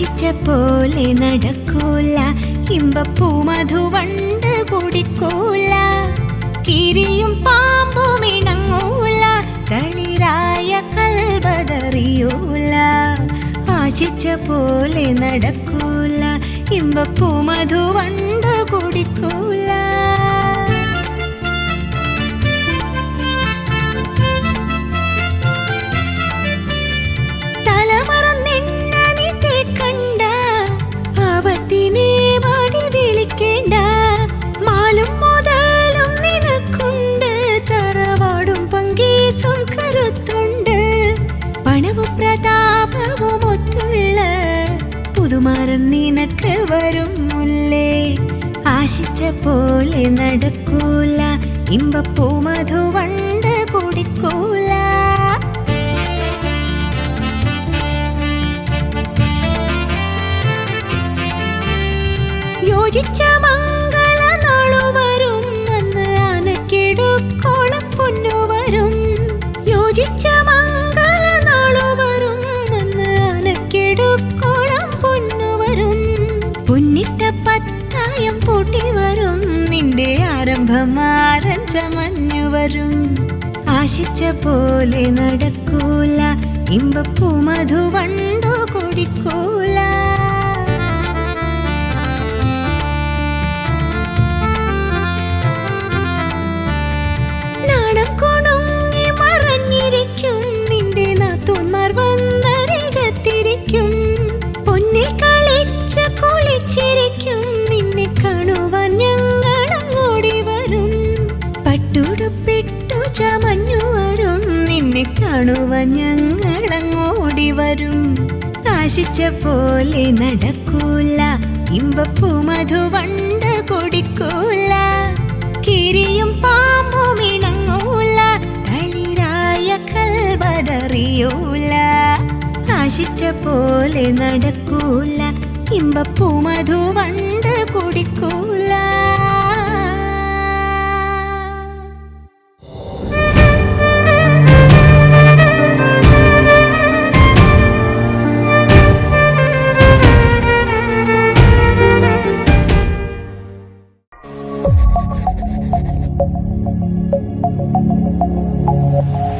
ആശിച്ച പോലെ നടക്കൂല. മധു മധുവണ്ട് കുടിക്കൂല. കിരിയും പാമ്പും ഇണങ്ങൂല. കളിരായ കൽബതറിയൂല ആശിച്ച പോലെ നടക്കൂല. മധു മധുവണ്ട് കുടിക്കൂല. നിനക്ക് വരും മുല്ലേ? ആശിച്ച പോലെ നടക്കൂല. ഇമ്പപ്പൂ മധുവണ്ട് കുടിക്കൂല. യോജിച്ച ആരംഭമാരൻ വരും. ആശിച്ച പോലെ നടക്കൂല ഇമ്പപ്പൂ മധുവണ്ടോ? നിന്നെ കാണുവാൻ ഞങ്ങളങ്ങോടി വരും. കാശിച്ച പോലെ നടക്കൂല ഇമ്പപ്പൂ മധുവണ്ട് കുടിക്കൂല. കിരിയും പാമ്പും ഇണങ്ങൂല കളിരായ കൽവതറിയൂല. കാശിച്ച പോലെ നടക്കൂല ഇമ്പപ്പൂ കുടിക്കൂല Thank you.